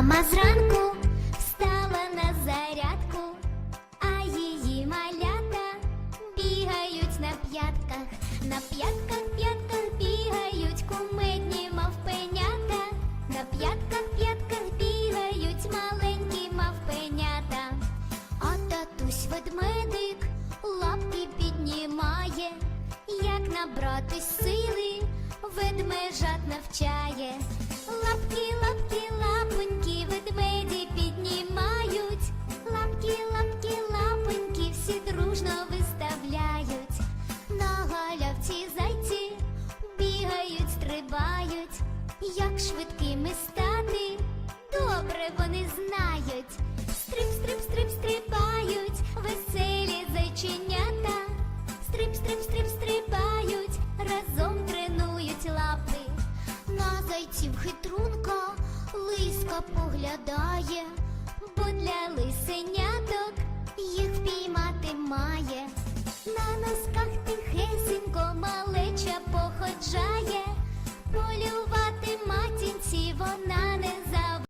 Мама зранку встала на зарядку, а її малята бігають на п'ятках, на п'ятках, п'ятках бігають кумедні мавпенята, на п'ятках, п'ятках бігають маленькі мавпенята, а татусь ведмедик лапки піднімає, як набрати сили, Як швидкими стати, добре вони знають. Стрип, стрип, стрип, стрибають, веселі зайченята. Стрип, стрип, стрип, стрибають, разом тренують лапи. На зайців хитрунка лиска поглядає, бо для лисеня